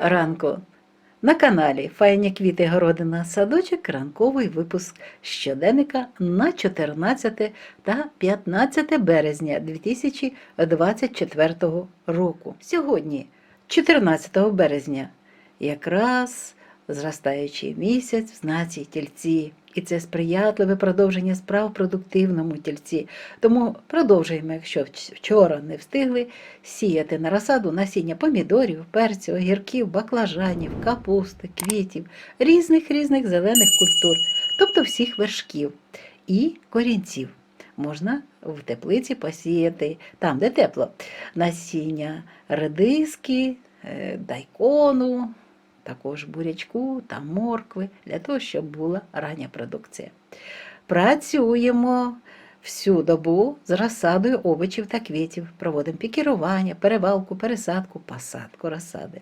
ранку. На каналі Файні квіти Городина Садочок ранковий випуск щоденника на 14 та 15 березня 2024 року. Сьогодні, 14 березня, якраз зростаючий місяць в знаці тільці. І це сприятливе продовження справ в продуктивному тільці. Тому продовжуємо, якщо вчора не встигли, сіяти на розсаду насіння помідорів, перцю, огірків, баклажанів, капусти, квітів, різних різних зелених культур, тобто всіх вершків і корінців. Можна в теплиці посіяти там, де тепло, насіння редиски, е, дайкону, також бурячку та моркви, для того, щоб була рання продукція. Працюємо всю добу з розсадою овочів та квітів, проводимо пікірування, перевалку, пересадку, посадку розсади.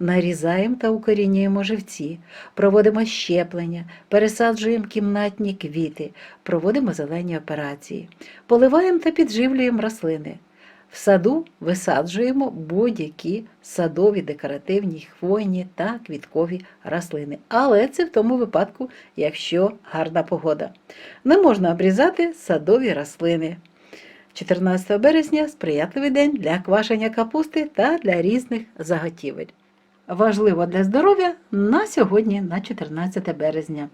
Нарізаємо та укорінюємо живці, проводимо щеплення, пересаджуємо кімнатні квіти, проводимо зелені операції, поливаємо та підживлюємо рослини. В саду висаджуємо будь-які садові, декоративні, хвойні та квіткові рослини. Але це в тому випадку, якщо гарна погода. Не можна обрізати садові рослини. 14 березня сприятливий день для квашення капусти та для різних заготівель. Важливо для здоров'я на сьогодні, на 14 березня.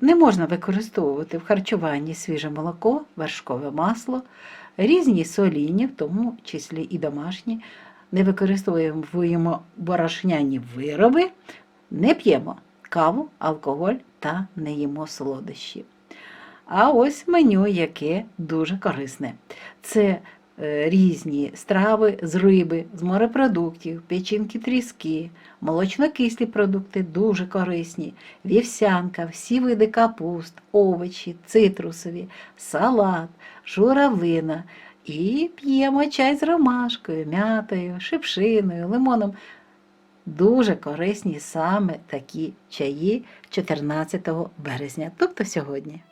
Не можна використовувати в харчуванні свіже молоко, вершкове масло, різні соліні, в тому числі і домашні. Не використовуємо борошняні вироби, не п'ємо каву, алкоголь та не їмо солодощі. А ось меню, яке дуже корисне. Це різні страви з риби, з морепродуктів, печінки тріски, молочнокислі продукти дуже корисні, вівсянка, всі види капуст, овочі, цитрусові, салат, журавлина. І п'ємо чай з ромашкою, м'ятою, шипшиною, лимоном. Дуже корисні саме такі чаї 14 березня, тобто сьогодні.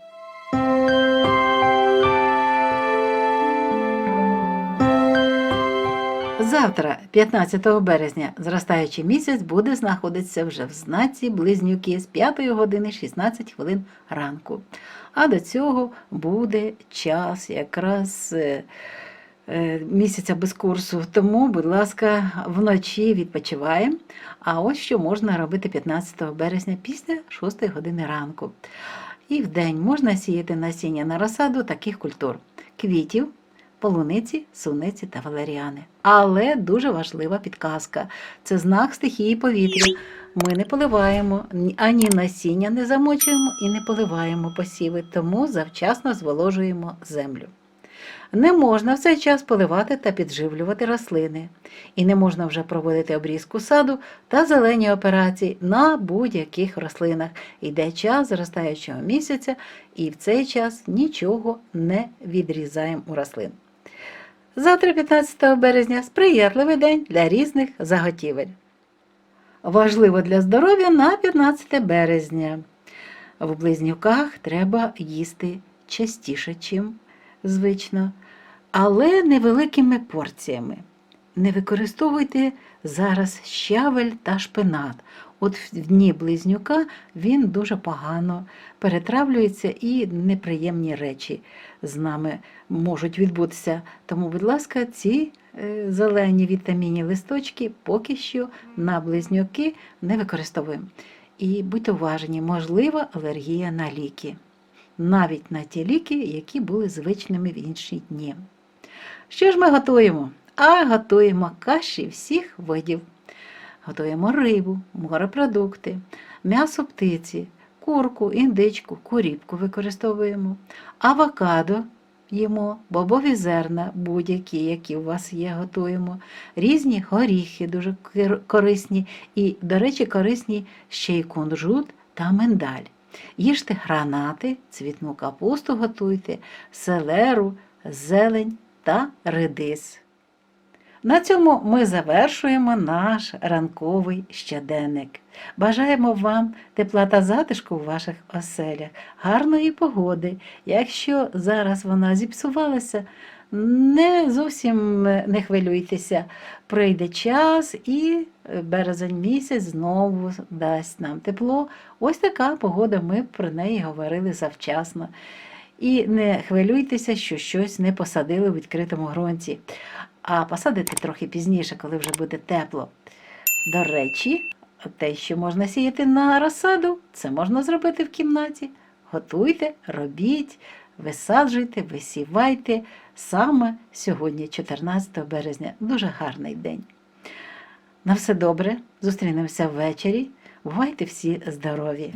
Завтра, 15 березня, зростаючий місяць буде знаходитися вже в знаці близнюки з 5 години 16 хвилин ранку. А до цього буде час якраз е, е, місяця без курсу. Тому, будь ласка, вночі відпочиваємо. А ось що можна робити 15 березня після 6 години ранку. І в день можна сіяти насіння на розсаду таких культур: квітів, полуниці, суниці та валеріани. Але дуже важлива підказка це знак стихії повітря. Ми не поливаємо ані насіння не замочуємо і не поливаємо посіви, тому завчасно зволожуємо землю. Не можна в цей час поливати та підживлювати рослини, і не можна вже проводити обрізку саду та зелені операції на будь-яких рослинах. Йде час зростаючого місяця, і в цей час нічого не відрізаємо у рослин. Завтра, 15 березня, сприятливий день для різних заготівель. Важливо для здоров'я на 15 березня. В близнюках треба їсти частіше, чим звично, але невеликими порціями. Не використовуйте зараз щавель та шпинат. От в дні близнюка він дуже погано перетравлюється і неприємні речі з нами можуть відбутися. Тому, будь ласка, ці е, зелені вітамінні листочки поки що на близнюки не використовуємо. І будьте уважні, можлива алергія на ліки, навіть на ті ліки, які були звичними в інші дні. Що ж ми готуємо? А готуємо каші всіх видів. Готуємо рибу, морепродукти, м'ясо птиці, курку, індичку, куріпку використовуємо, авокадо їмо, бобові зерна, будь-які, які у вас є, готуємо, різні горіхи дуже корисні і, до речі, корисні ще й кунжут та миндаль. Їжте гранати, цвітну капусту готуйте, селеру, зелень та редис. На цьому ми завершуємо наш ранковий щоденник. Бажаємо вам тепла та затишку у ваших оселях, гарної погоди. Якщо зараз вона зіпсувалася, не зовсім не хвилюйтеся. Прийде час і березень місяць знову дасть нам тепло. Ось така погода, ми про неї говорили завчасно. І не хвилюйтеся, що щось не посадили у відкритому ґрунті, а посадите трохи пізніше, коли вже буде тепло. До речі, те, що можна сіяти на розсаду, це можна зробити в кімнаті. Готуйте, робіть, висаджуйте, висівайте. Саме сьогодні, 14 березня, дуже гарний день. На все добре, зустрінемося ввечері. Бувайте всі здорові!